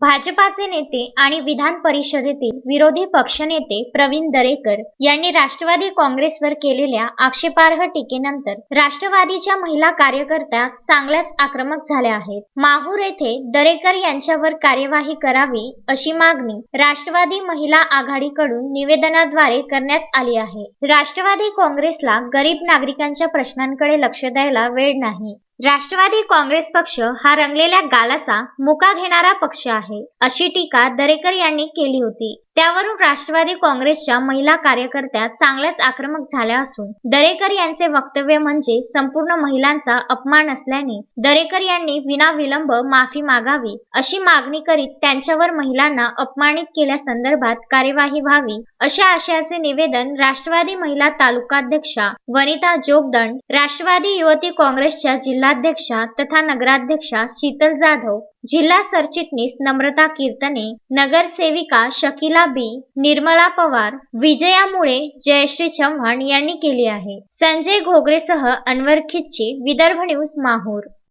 भाजपाचे नेते आणि विधान परिषदेतील विरोधी पक्षनेते प्रवीण दरेकर यांनी राष्ट्रवादी काँग्रेसवर केलेल्या आक्षेपार्ह टीकेनंतर राष्ट्रवादीच्या महिला कार्यकर्त्या चांगल्याच आक्रमक झाल्या आहेत. माहूर येथे दरेकर यांच्यावर कार्यवाही करावी अशी मागणी राष्ट्रवादी महिला आघाडीकडून निवेदनाद्वारे करण्यात आली आहे. राष्ट्रवादी काँग्रेसला गरीब नागरिकांच्या प्रश्नांकडे लक्ष द्यायला वेळ नाही. राष्ट्रवादी काँग्रेस पक्ष हा रंगलेल्या गालाचा मुका घेणारा पक्ष आहे अशी टीका दरेकर यांनी केली होती. त्यावरून राष्ट्रवादी काँग्रेसच्या महिला कार्यकर्त्या चांगल्याच आक्रमक झाल्या असून दरेकर यांचे वक्तव्य म्हणजे संपूर्ण महिलांचा अपमान असल्याने दरेकर यांनी विनाविलंब माफी मागावी अशी मागणी करीत त्यांच्यावर महिलांना अपमानित केल्यासंदर्भात कार्यवाही व्हावी अशा आशयाचे निवेदन राष्ट्रवादी महिला तालुकाध्यक्षा वनिता जोगदंड राष्ट्रवादी युवती काँग्रेसच्या जिल्हाध्यक्षा तथा नगराध्यक्षा शीतल जाधव जिल्हा सरचिटणीस नम्रता कीर्तने नगरसेविका शकिला बी निर्मला पवार विजयामुळे जयश्री चव्हाण यांनी केली आहे. संजय घोगरेसह अनवर खिच्ची विदर्भ न्यूज माहूर.